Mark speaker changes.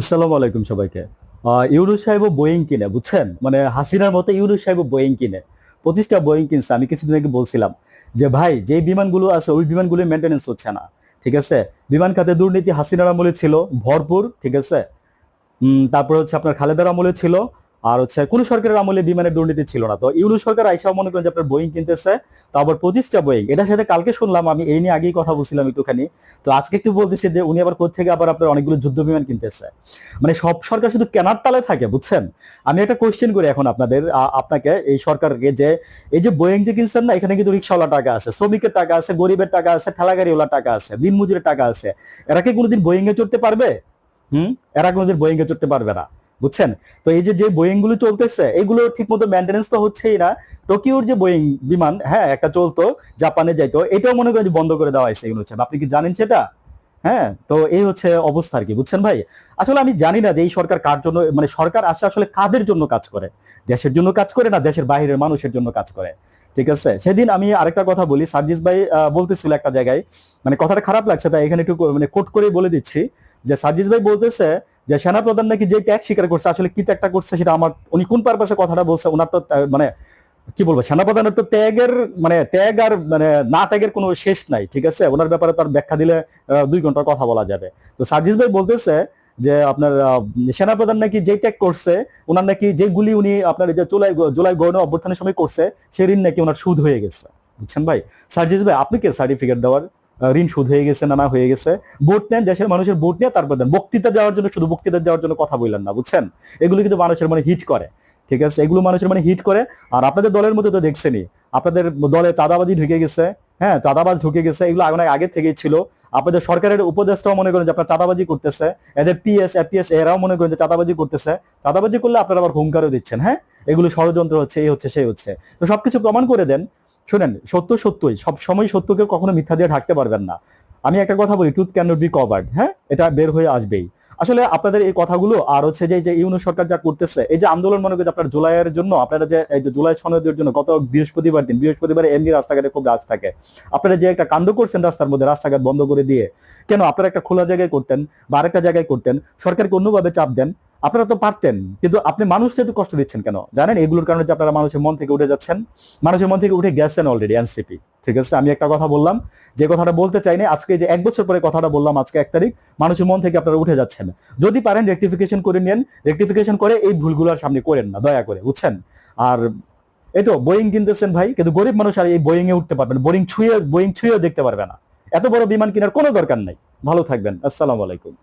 Speaker 1: আসসালামু আলাইকুম সবাইকে। ইউরু সাহেব বোয়িং কিনে, বুঝছেন? মানে হাসিনার মতো ইউনুস সাহেব বোয়িং কিনে। পঁচিশটা বোয়িং কিনছে, আমি কিছুদিন আগে বলছিলাম যে, ভাই যে বিমানগুলো আছে, ওই বিমানগুলো মেনটেনেন্স হচ্ছে না। ঠিক আছে? বিমান খাতে দুর্নীতি হাসিনার আমলে ছিল, ভরপুর, ঠিক আছে? তারপর হচ্ছে আপনার খালেদার আমলে ছিল আর হচ্ছে কোন সরকারের আমলে বিমানের দুর্নীতি ছিল না। তো ইউনুস সরকার আইসা মনে করেন যে আপনার বোয়িং কিনতেছে, তো আবার পঁচিশটা বোয়িং। এটার সাথে কালকে শুনলাম, আমি এই নিয়ে আগেই কথা বলছিলাম একটুখানি। তো আজকে একটু বলতেছি যে উনি আবার কোথেকে আবার আপনার অনেকগুলো যুদ্ধ বিমান কিনতেছে। মানে সব সরকার শুধু কেনার তালে থাকে, বুঝছেন? আমি একটা কোশ্চেন করি এখন আপনাদের আপনাকে, এই সরকারকে যে, এই যে বোয়িং যে কিনছেন না, এখানে কিন্তু রিক্সাওয়ালা টাকা আছে, শ্রমিকের টাকা আছে, গরিবের টাকা আছে ঠেলাগাড়িওয়ালা টাকা আছে দিন দিনমজুরের টাকা আছে। এরা কি কোনোদিন বোয়িং এ চড়তে পারবে? হুম? এরা কোনোদিন বোয়িং এ চড়তে পারবে না। বুঝছেন? তো এই যে বোয়িংগুলো চলতেছে, এগুলো ঠিক মতো মেনটেন্স তো হচ্ছেই না। টোকিওর যে বোয়িং বিমান হ্যাঁ একটা চলতো জাপানে যাইতো, এটাও মনে করেন বন্ধ করে দেওয়া হয়েছে এগুলো হচ্ছে। আপনি কি জানেন সেটা? হ্যাঁ তো এই হচ্ছে অবস্থা আর কি, বুঝছেন ভাই? আসলে আমি জানি না যে এই সরকার কার জন্য মানে সরকার আসলে আসলে কাদের জন্য কাজ করে? দেশের জন্য কাজ করে না দেশের বাইরের মানুষের জন্য কাজ করে? ঠিক আছে? সেদিন আমি আরেকটা কথা বলি, সার্জিস ভাই বলতেছিল একটা জায়গায় মানে কথাটা খারাপ লাগছে, তাই এখানে একটু মানে কোট করে বলে দিচ্ছি, যে সার্জিস ভাই বলতেছে যে সেনাপ্রধান নাকি যে ত্যাগ স্বীকার করছে, আসলে কি ত্যাগটা করছে সেটা আমার, উনি কোন পারপাসে কথাটা বলছে ওনার তো মানে কি বলব, সেনাপ্রধানের তো ত্যাগের মানে ত্যাগ আর মানে না ত্যাগের কোনো শেষ নাই, ঠিক আছে? ওনার ব্যাপারে তার ব্যাখ্যা দিলে দুই ঘণ্টার কথা বলা যাবে। তো সার্জিস ভাই বলতেছে যে, আপনার সেনাপ্রধান নাকি যে ত্যাগ করছে ওনার নাকি যে গুলি উনি আপনার যে জুলাই জুলাই গণ অভ্যর্থনের সময় করছে সেই ঋণ নাকি ওনার সুদ হয়ে গেছে। বুঝছেন ভাই? সার্জিস ভাই, আপনি কে সার্টিফিকেট দেওয়ার? ঋণ সুদ হয়ে গেছে না না হয়ে গেছে। ভোট নেন, দেশের মানুষের ভোট নিয়ে তারপর দেন। বক্তৃতা দেওয়ার জন্য, শুধু বক্তৃতা দেওয়ার জন্য কথা বললেন না, বুঝছেন? এগুলো কিন্তু মানুষের মানে হিট করে, ঠিক আছে? এগুলো মানুষের মানে হিট করে। আর আপনাদের দলের মধ্যে তো দেখছেনই, আপনাদের দলে চাঁদাবাজি ঢুকে গেছে হ্যাঁ? চাঁদাবাজ ঢুকে গেছে, এগুলো অনেক আগে থেকেই ছিল। আপনাদের সরকারের উপদেষ্টাও মনে করেন যে আপনার চাঁদাবাজি করতেছে। এদের পিএস এপিএস এরাও মনে করেন যে চাঁদাবাজি করতেছে। চাঁদাবাজি করলে আপনারা আবার হুঙ্কারও দিচ্ছেন হ্যাঁ? এগুলো ষড়যন্ত্র হচ্ছে এই হচ্ছে সেই হচ্ছে। তো সবকিছু প্রমাণ করে দেন শুনেন, সত্য সত্যই, সব সময় সত্যকে কখনো মিথ্যা দিয়ে ঢাকতে পারবেন না। আমি একটা কথা বলি টুথ ক্যান বি কভার্ড হ্যাঁ? এটা বের হয়ে আসবেই। আসলে আপনাদের এই কথাগুলো আর হচ্ছে যে যে ইউনো সরকার যা করতেছে, এই যে আন্দোলন মনে করি আপনার জুলাইয়ের জন্য, আপনারা যে, এই যে জুলাই সনদের জন্য গত বৃহস্পতিবার দিন, বৃহস্পতিবার এমনি রাস্তাঘাটে খুব গাছ থাকে। আপনারা যে একটা কাণ্ড করছেন রাস্তার মধ্যে, রাস্তাঘাট বন্ধ করে দিয়ে, কেন আপনারা একটা খোলা জায়গায় করতেন বা আরেকটা জায়গায় করতেন, সরকারকে অন্যভাবে চাপ দেন? আপনারা তো পারতেন, কিন্তু আপনি মানুষকে তো কষ্ট দিচ্ছেন কেন? জানেন, এগুলোর কারণে যে আপনারা মানুষের মন থেকে উঠে যাচ্ছেন? মানুষের মন থেকে উঠে গেছেন অলরেডি এনসিপি ঠিক আছে? আমি একটা কথা বললাম, যে কথাটা বলতে চাইনি আজকে যে এক বছর পরে কথাটা বললাম, আজকে এক তারিখ, মানুষের মন থেকে আপনারা উঠে যাচ্ছেন। যদি পারেন রেকটিফিকেশন করে নেন রেকটিফিকেশন করে এই ভুলগুলো আর সামনে করেন না, দয়া করে, বুঝছেন? আর এই তো বোয়িং কিনতেছেন ভাই, কিন্তু গরিব মানুষ আর এই বোয়িং এ উঠতে পারবে না বোয়িং ছুঁয়ে বোয়িং ছুঁয়েও দেখতে পারবে না। এত বড় বিমান কেনার কোনো দরকার নাই। ভালো থাকবেন, আসসালামু আলাইকুম।